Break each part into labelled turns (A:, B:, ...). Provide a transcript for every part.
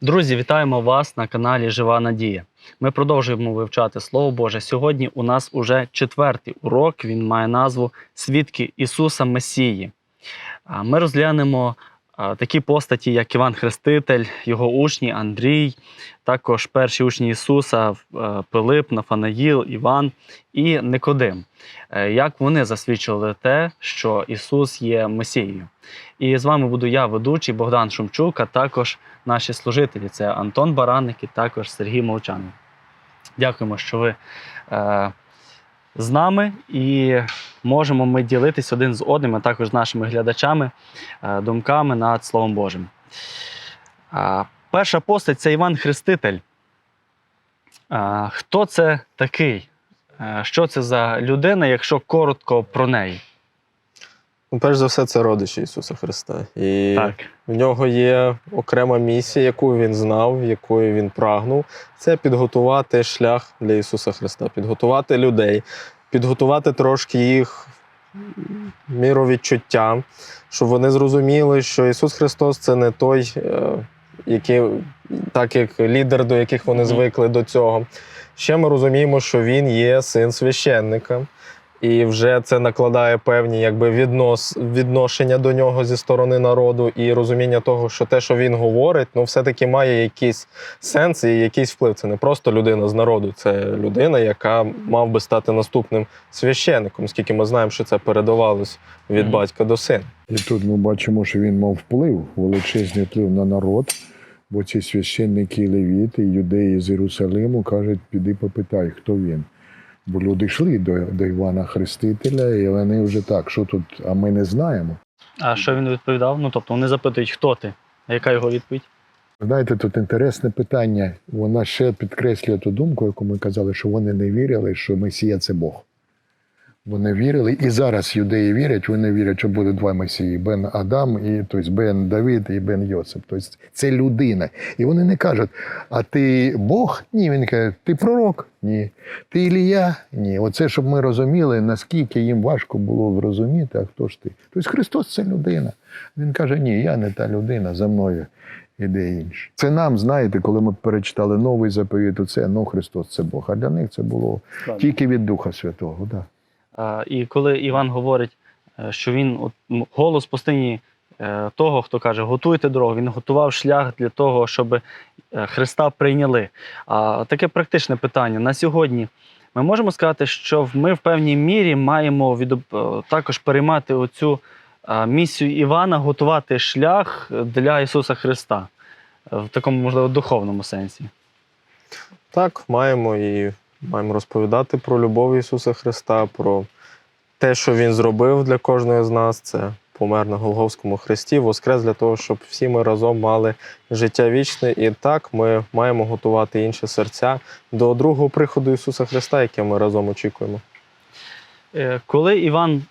A: Друзі, вітаємо вас на каналі Жива Надія. Ми продовжуємо вивчати Слово Боже. Сьогодні у нас уже четвертий урок. Він має назву Свідки Ісуса Месії. Ми розглянемо такі постаті, як Іван Хреститель, його учні Андрій, також перші учні Ісуса е, Пилип, Нафанаїл, Іван і Никодим. Е, Як вони засвідчили те, що Ісус є Месією. І з вами буду я, ведучий Богдан Шумчук, а також наші служителі це Антон Бараник і також Сергій Молчанов. Дякуємо, що ви е, з нами і можемо ми ділитись один з одним, а також з нашими глядачами, е, думками над Словом Божим. Е, перша постать це Іван Хреститель. Е, хто це такий? Що це за людина, якщо коротко про неї?
B: Ну, перш за все, це родич Ісуса Христа. І
A: Так.
B: в нього є окрема місія, яку він знав, якою він прагнув. Це підготувати шлях для Ісуса Христа, підготувати людей, підготувати трошки їх міровідчуття, щоб вони зрозуміли, що Ісус Христос це не той, е, який, так як лідер, до яких вони звикли до цього. Ще ми розуміємо, що він є син священника. І вже це накладає певні якби віднос, відношення до нього зі сторони народу, і розуміння того, що те, що він говорить, ну все-таки має якийсь сенс і якийсь вплив. Це не просто людина з народу, це людина, яка мав би стати наступним священником, оскільки ми знаємо, що це передавалось від батька до сина.
C: І тут ми бачимо, що він мав вплив, величезний вплив на народ, бо ці священники левіти, юдеї з Єрусалиму кажуть, піди попитай, хто він. Бо люди йшли до, до Івана Хрестителя, і вони вже так, що тут, а ми не знаємо.
A: А що він відповідав? Ну, тобто вони запитують, хто ти? А яка його відповідь?
C: Знаєте, тут інтересне питання. Вона ще підкреслює ту думку, яку ми казали, що вони не вірили, що Месія це Бог. Вони вірили, і зараз юдеї вірять, вони вірять, що буде два Месії: Бен Адам, і тобто Бен Давид і Бен Йосип. Тобто це людина. І вони не кажуть, а ти Бог? Ні. Він каже, ти пророк? Ні. Ти Ілія? Ні. Оце, щоб ми розуміли, наскільки їм важко було зрозуміти, а хто ж ти? Тобто Христос це людина. Він каже, ні, я не та людина, за мною іде інше. Це нам, знаєте, коли ми перечитали новий заповіт, то це ну Христос це Бог. А для них це було тільки від Духа Святого. Да.
A: І коли Іван говорить, е, що він голос пустині е, того, хто каже, готуйте дорогу, він готував шлях для того, щоб е, Христа прийняли. А таке практичне питання. На сьогодні ми можемо сказати, що ми в певній мірі маємо від, також переймати оцю місію Івана, готувати шлях для Ісуса Христа в такому, можливо, духовному сенсі.
B: Так, маємо і маємо розповідати про любов Ісуса Христа, про те, що Він зробив для кожного з нас. Це помер на Голговському хресті, воскрес для того, щоб всі ми разом мали життя вічне. І так ми маємо готувати інші серця до другого приходу Ісуса Христа, яке ми разом очікуємо.
A: Е, Коли Іван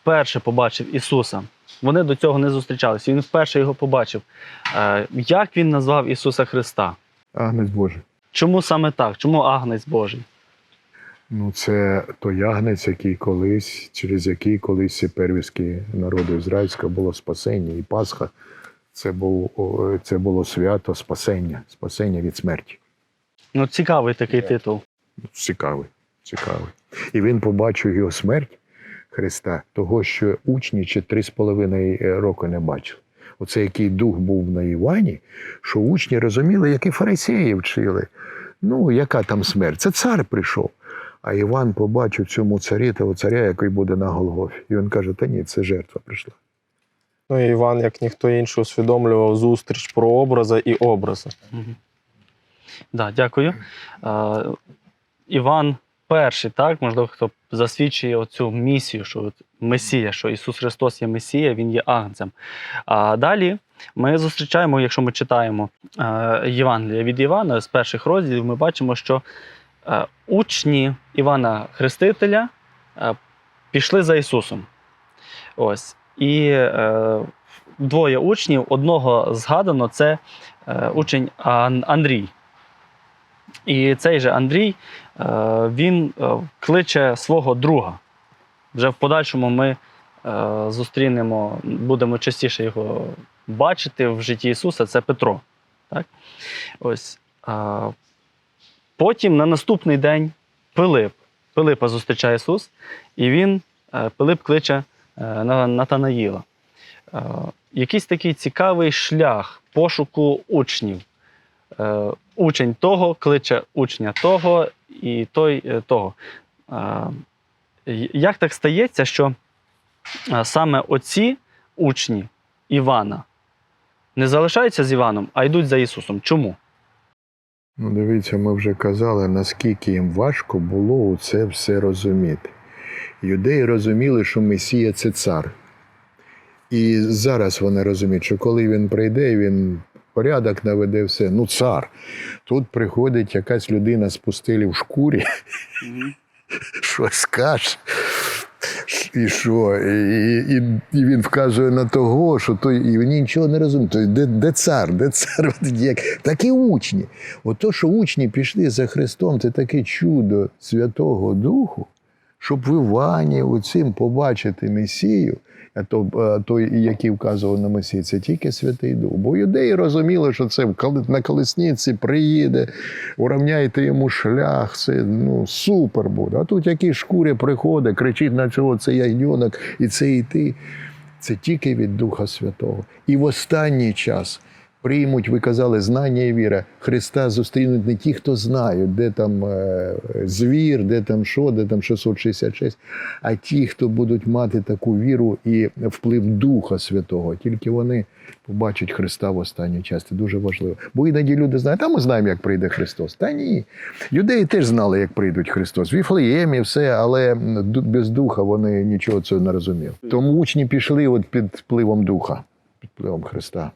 A: вперше побачив Ісуса, вони до цього не зустрічалися. Він вперше його побачив. Е, Як він назвав Ісуса Христа?
C: Агнець Божий.
A: Чому саме так? Чому Агнець Божий?
C: Ну, це той агнець, який колись, через який колись ці первістки народу ізраїльського було спасення і Пасха. Це, був, це було свято спасення, спасення від смерті.
A: Ну, цікавий такий титул.
C: Цікавий, цікавий. І він побачив його смерть Христа, того, що учні ще три з половиною роки не бачили. Оце який дух був на Івані, що учні розуміли, як і фарисеї вчили. Ну, яка там смерть? Це цар прийшов. А Іван побачив цьому царі того царя, який буде на Голгофі. І він каже: та ні, це жертва прийшла.
B: Ну і Іван, як ніхто інший, усвідомлював зустріч про образи і образи.
A: Мгм. Да, дякую. Е, Іван перший, так, можливо, хто засвідчує оцю місію, що от Месія, що Ісус Христос є Месія, Він є агнцем. А далі ми зустрічаємо, якщо ми читаємо е, Євангелія від Івана з перших розділів, ми бачимо, що учні Івана Хрестителя е, пішли за Ісусом. Ось. І е, двоє учнів, одного згадано, це е, учень Андрій. І цей же Андрій е, він е, кличе свого друга. Вже в подальшому ми е, зустрінемо, будемо частіше його бачити в житті Ісуса, це Петро. Так? Ось. Потім на наступний день Пилип. Пилипа зустрічає Ісус, і він, е, Пилип кличе е, Натанаїла. Е, Якийсь такий цікавий шлях пошуку учнів. Учень того кличе учня того, і той того. Як так стається, що саме оці учні Івана не залишаються з Іваном, а йдуть за Ісусом? Чому?
C: Ну, дивіться, ми вже казали, наскільки їм важко було це все розуміти. Юдеї розуміли, що Месія це цар. І зараз вони розуміють, що коли він прийде, він порядок наведе все. Ну, цар. Тут приходить якась людина з пустелі в шкурі, щось скаже. І що? І, і, і він вказує на того, що той, і він нічого не розуміє. Той, де, де цар? Де цар? Як? Так і учні. От то, що учні пішли за Христом, це таке чудо Святого Духу, щоб в у оцим побачити Месію, той, який вказував на Месії, це тільки Святий Дух. Бо юдеї розуміли, що це на колесниці приїде, уравняйте йому шлях, це ну, супер буде. А тут який шкурі приходить, кричить на чого це ягньонок, і це і ти. Це тільки від Духа Святого. І в останній час приймуть, ви казали, знання і віра. Христа зустрінуть не ті, хто знають, де там е, звір, де там що, де там 666, а ті, хто будуть мати таку віру і вплив Духа Святого. Тільки вони побачать Христа в останній час. Це дуже важливо. Бо іноді люди знають, а ми знаємо, як прийде Христос. Та ні. Юдеї теж знали, як прийдуть Христос. В Віфлеємі все, але без духа вони нічого цього не розуміли. Тому учні пішли от під впливом духа, під впливом Христа.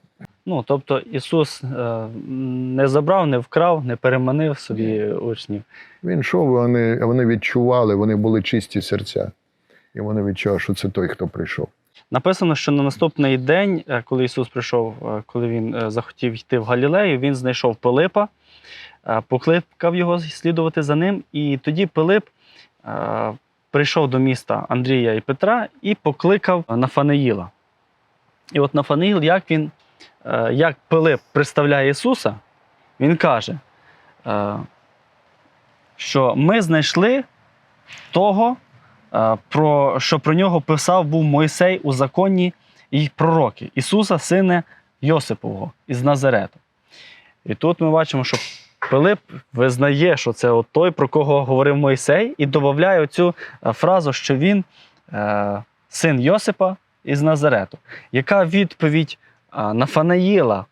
A: Ну, тобто Ісус е, не забрав, не вкрав, не переманив собі учнів.
C: Він йшов, вони, вони відчували, вони були чисті серця. І вони відчували, що це той, хто прийшов.
A: Написано, що на наступний день, е, коли Ісус прийшов, е, коли він захотів йти в Галілею, він знайшов Пилипа, покликав його слідувати за ним. І тоді Пилип прийшов до міста Андрія і Петра і покликав Нафанаїла. І от Нафанаїл, як він, як Пилип представляє Ісуса, він каже, е, що ми знайшли того, е, про, що про нього писав був Мойсей у законі і пророки Ісуса, сина Йосипового із Назарету. І тут ми бачимо, що Пилип визнає, що це от той, про кого говорив Мойсей, і додає оцю е, фразу, що він е, син Йосипа із Назарету. Яка відповідь е, Нафанаїла?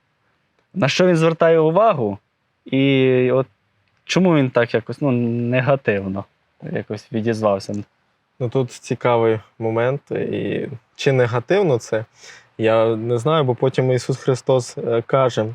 A: На що він звертає увагу? І от чому він так якось ну, негативно якось відізвався?
B: Ну тут цікавий момент. І чи негативно це? Я не знаю, бо потім Ісус Христос е, каже: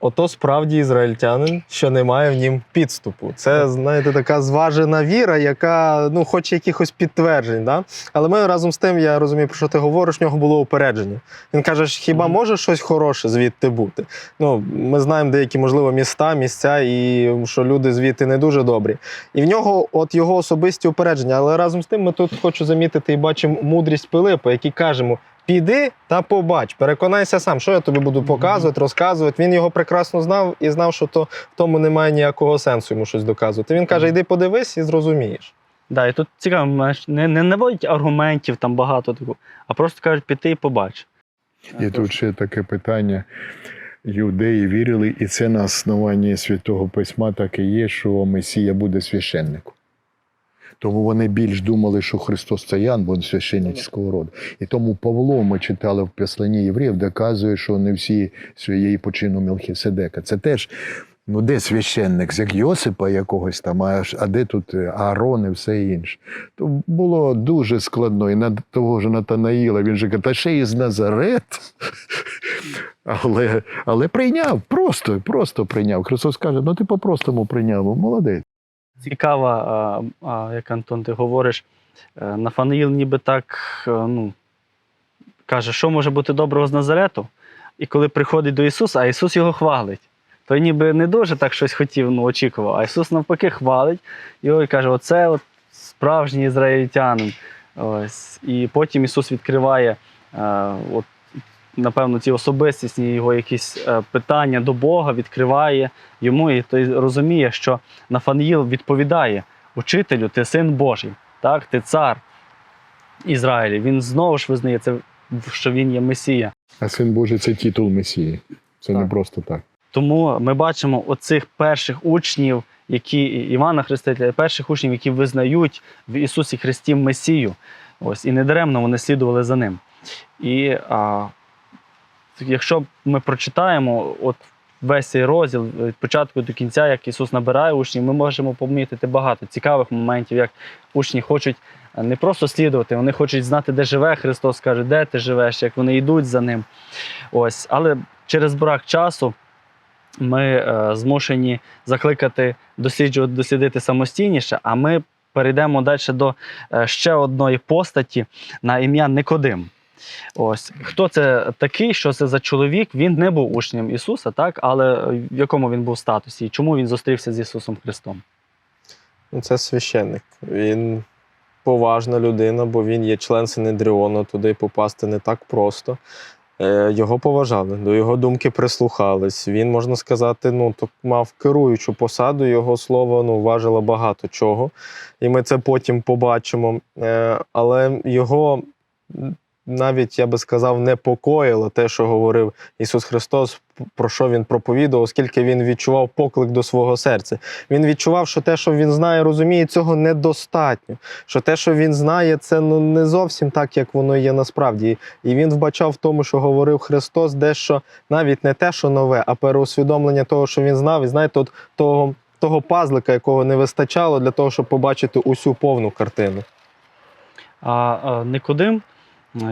B: ото справді ізраїльтянин, що немає в нім підступу. Це, знаєте, така зважена віра, яка ну, хоче якихось підтверджень. Да? Але ми разом з тим, я розумію, про що ти говориш, в нього було упередження. Він каже, хіба може щось хороше звідти бути? Ну, ми знаємо деякі, можливо, міста, місця, і що люди звідти не дуже добрі. І в нього от його особисті упередження. Але разом з тим ми тут хочу замітити і бачимо мудрість Пилипа, який кажемо: піди та побач, переконайся сам, що я тобі буду показувати, розказувати. Він його прекрасно знав і знав, що то в тому немає ніякого сенсу йому щось доказувати. Він каже: йди подивись і зрозумієш.
A: Да, і тут цікаво, не, не наводять аргументів там багато такого, а просто кажуть піти і побач.
C: І тут ще таке питання. Юдеї вірили, і це на основанні Святого Письма так і є, що Месія буде священником. Тому вони більш думали, що Христос це Ян, бо він священницького роду. І тому Павло ми читали в Післанні євреїв, доказує, що не всі своєї почину Мелхіседека. Це теж, ну де священник, як Йосипа якогось там, а, а де тут Аарон і все інше. То було дуже складно. І на того ж Натанаїла він же каже, та ще із Назарет. Але, але прийняв, просто, просто прийняв. Христос каже: ну ти по-простому прийняв, молодець.
A: Цікава, як Антон, ти говориш, е, Нафанаїл ніби так е, ну, каже, що може бути доброго з Назарету. І коли приходить до Ісуса, а Ісус його хвалить. Той ніби не дуже так щось хотів, ну, очікував, а Ісус навпаки хвалить його і каже: оце от справжній ізраїльтянин. Ось. І потім Ісус відкриває е, от, напевно, ці особистісні його якісь е, питання до Бога, відкриває йому, і той розуміє, що Нафаніїл відповідає: Учителю, ти син Божий, так? ти цар Ізраїлі. Він знову ж визнає це, що він є Месія.
C: А син Божий це титул Месії. Це не просто так.
A: Тому ми бачимо оцих перших учнів, які Івана Хрестителя, перших учнів, які визнають в Ісусі Христі Месію. Ось, і недаремно вони слідували за ним. І а, якщо ми прочитаємо от весь цей розділ від початку до кінця, як Ісус набирає учнів, ми можемо помітити багато цікавих моментів, як учні хочуть е, не просто слідувати, вони хочуть знати, де живе Христос, каже, де ти живеш, як вони йдуть за ним. Ось, але через брак часу ми е, змушені закликати досліджувати, дослідити самостійніше, а ми перейдемо далі до е, ще одної постаті на ім'я Никодим. Ось хто це такий, що це за чоловік? Він не був учнем Ісуса, так, але е, в якому він був статусі і чому він зустрівся з Ісусом Христом?
B: Ну, Це священник. Він поважна людина, бо він є член Синедріону, туди попасти не так просто. Е, Його поважали, до його думки прислухались. Він, можна сказати, ну, мав керуючу посаду, його слово ну, важило багато чого. І ми це потім побачимо. Е, Але його навіть, я би сказав, непокоїло те, що говорив Ісус Христос, про що він проповідував, оскільки він відчував поклик до свого серця. Він відчував, що те, що він знає, розуміє, цього недостатньо. Що те, що він знає, це ну не зовсім так, як воно є насправді. І він вбачав в тому, що говорив Христос, дещо навіть не те, що нове, а переусвідомлення того, що він знав, і знаєте, от того, того пазлика, якого не вистачало для того, щоб побачити усю повну картину.
A: А е, Никодим,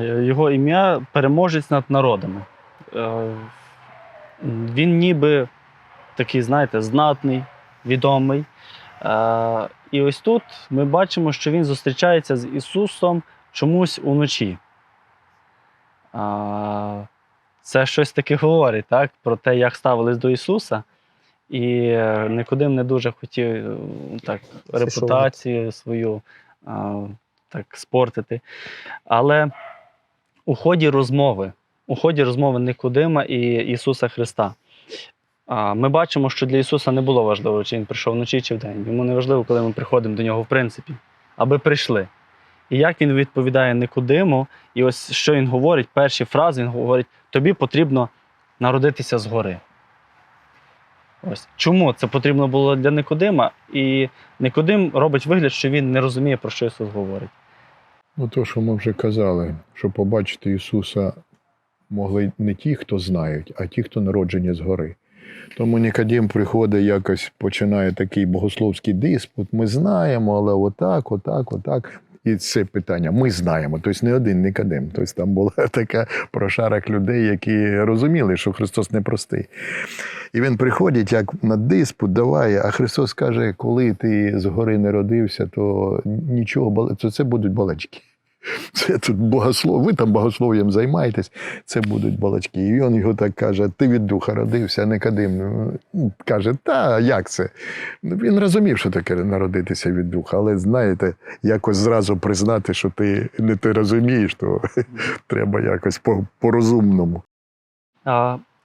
A: його ім'я переможець над народами. Е, Він ніби такий, знаєте, знатний, відомий. Е, І ось тут ми бачимо, що він зустрічається з Ісусом чомусь уночі. Це щось таке говорить так, про те, як ставились до Ісуса. І е, Никодим не дуже хотів е, так, репутацію свою так, спортити. Але у ході розмови, у ході розмови Никодима і Ісуса Христа, ми бачимо, що для Ісуса не було важливо, чи Він прийшов вночі чи вдень. Йому не важливо, коли ми приходимо до нього, в принципі, аби прийшли. І як він відповідає Никодиму, і ось що він говорить, перші фрази він говорить: тобі потрібно народитися згори. Ось чому це потрібно було для Никодима? І Никодим робить вигляд, що він не розуміє, про що Ісус говорить.
C: Ну, то, що ми вже казали, що побачити Ісуса могли не ті, хто знають, а ті, хто народжені згори. Тому Нікодім приходить якось починає такий богословський диспут. Ми знаємо, але отак, отак, отак. І це питання ми знаємо. Тобто не один Никодим. Тобто там була така прошарок людей, які розуміли, що Христос непростий. І він приходить як на диспут, давай, а Христос каже, коли ти згори не родився, то нічого, то це будуть балачки. Це тут богослов, ви там богослов'ям займаєтесь, це будуть балачки. І він його так каже: ти від духа родився, а Никодим ну, каже, та як це? Ну, Він розумів, що таке народитися від духа, але знаєте, якось зразу признати, що ти не ти розумієш, то треба якось по- по-розумному.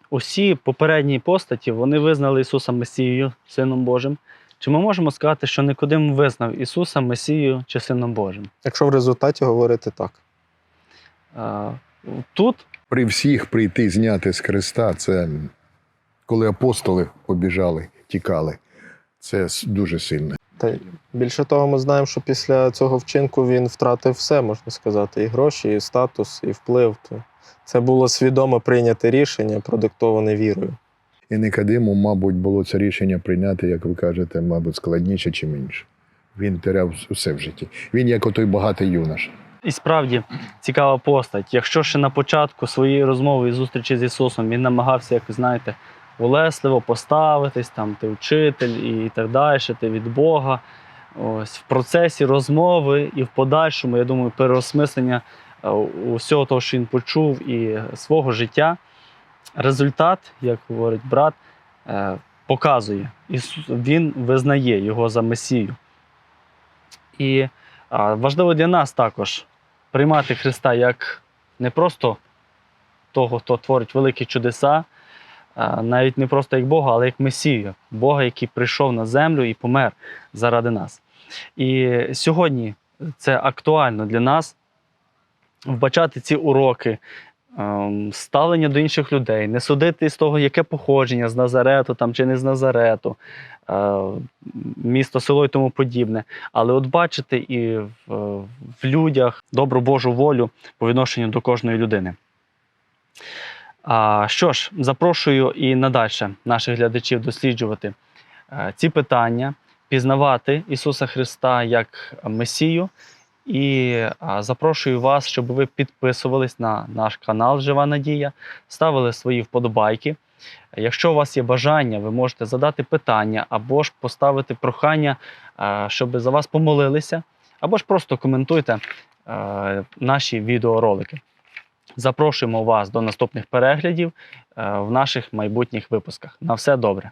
A: Усі попередні постаті вони визнали Ісуса Месією, Сином Божим. Чи ми можемо сказати, що Никодим визнав Ісуса Месією чи Сином Божим?
B: Якщо в результаті говорити так.
A: А, тут
C: При всіх прийти зняти з Христа, це коли апостоли побіжали, тікали. Це дуже сильно.
B: Та більше того, ми знаємо, що після цього вчинку він втратив все, можна сказати, і гроші, і статус, і вплив. Це було свідомо прийняте рішення, продиктоване вірою.
C: І Никодиму, мабуть, було це рішення прийняти, як ви кажете, мабуть, складніше чи менше. Він теряв усе в житті. Він як отой багатий юнош.
A: і справді цікава постать. Якщо ще на початку своєї розмови і зустрічі з Ісусом він намагався, як ви знаєте, улесливо поставитись, там ти вчитель і так далі, ти від Бога. Ось в процесі розмови і в подальшому, я думаю, переосмислення е, усього того, що він почув, і свого життя. Результат, як говорить брат, е, показує. Ісус, він визнає його за Месію. І важливо для нас також приймати Христа як не просто того, хто творить великі чудеса, навіть не просто як Бога, але як Месію, Бога, який прийшов на землю і помер заради нас. І сьогодні це актуально для нас вбачати ці уроки, ставлення до інших людей, не судити з того, яке походження з Назарету там, чи не з Назарету, е, місто, село і тому подібне. Але от бачити і в, в людях добру Божу волю по відношенню до кожної людини. А, що ж, запрошую і надальше наших глядачів досліджувати е, ці питання, пізнавати Ісуса Христа як Месію. І запрошую вас, щоб ви підписувались на наш канал Жива Надія, ставили свої вподобайки. Якщо у вас є бажання, ви можете задати питання або ж поставити прохання, щоб за вас помолилися, або ж просто коментуйте наші відеоролики. Запрошуємо вас до наступних переглядів в наших майбутніх випусках. На все добре!